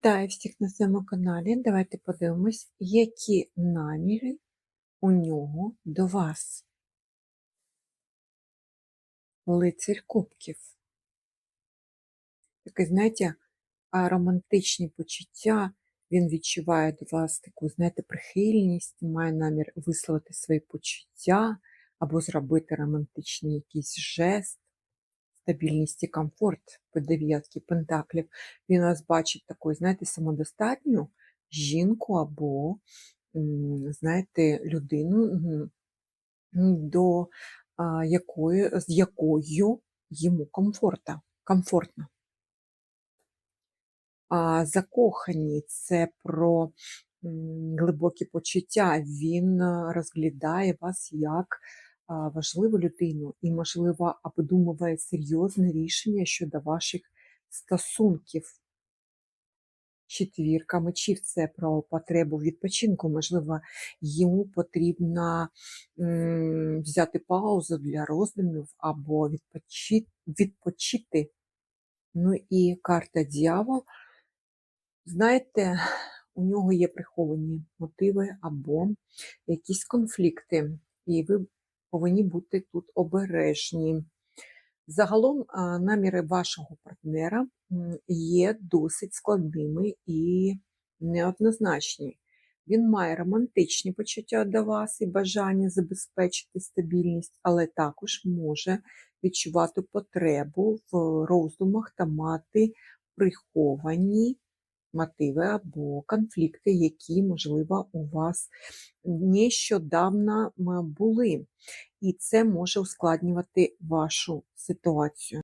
Вітаю всіх на своєму каналі. Давайте подивимось, які наміри у нього до вас. Лицар кубків. Таке, знаєте, романтичні почуття. Він відчуває до вас таку, знаєте, прихильність, має намір висловити свої почуття або зробити романтичний якийсь жест, стабільність і комфорт по дев'ятки пентаклів. Він вас бачить такою, знаєте, самодостатню жінку або, знаєте, людину, до якої, з якою йому комфорта, комфортно. А закохані це про глибокі почуття. Він розглядає вас як важливу людину і, можливо, обдумує серйозне рішення щодо ваших стосунків. Четвірка мечів це про потребу відпочинку. Можливо, йому потрібно взяти паузу для роздумів або відпочи- відпочити. Ну і карта дьявол. Знаєте, у нього є приховані мотиви або якісь конфлікти, і ви повинні бути тут обережні. Загалом наміри вашого партнера є досить складними і неоднозначні. Він має романтичні почуття до вас і бажання забезпечити стабільність, але також може відчувати потребу в роздумах та мати приховані мотиви або конфлікти, які, можливо, у вас нещодавно були. І це може ускладнювати вашу ситуацію.